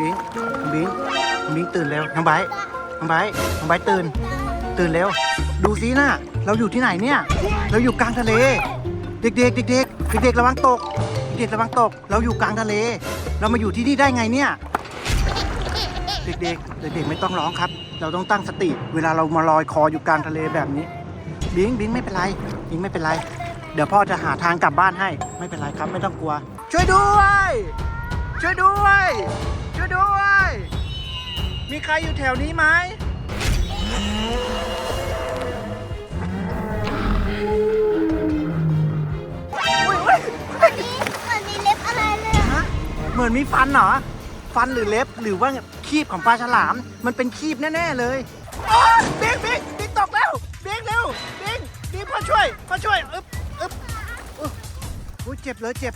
บิงบิงบิงตื่นเร็วน้องไบร์ทน้องไบร์ทน้องไบร์ทตื่น ตื่นเร็ว ดูซิน่ะ เราอยู่ที่ไหนเนี่ย เราอยู่กลางทะเล เด็กๆ เด็กๆ เด็กๆ ระวังตก เด็กๆ ระวังตก เราอยู่กลางทะเล เรามาอยู่ที่นี่ได้ไงเนี่ย เด็กๆ เด็กๆ ไม่ต้องร้องครับ เราต้องตั้งสติ เวลาเรามาลอยคออยู่กลางทะเลแบบนี้ บิงบิงไม่เป็นไร บิงไม่เป็นไร เดี๋ยวพ่อจะหาทางกลับบ้านให้ ไม่เป็นไรครับ ไม่ต้องกลัว ช่วยด้วย ช่วยด้วย มีใครอยู่แถวนี้ไหมอุ้ยอุ้ยมันมีเล็บอะไรเลยอะฮะเหมือนมีฟันเหรอ ฟันหรือเล็บหรือว่าคีบของปลาฉลาม มันเป็นคีบแน่ ๆ เลยโอ๊ยบิ๊กบิ๊กบิ๊กตกแล้วเบิ๊กเร็วบิ๊กบิ๊กพ่อช่วยพ่อช่วย อึ๊บอึ๊บอึ๊บอุ้ยเจ็บเลยเจ็บ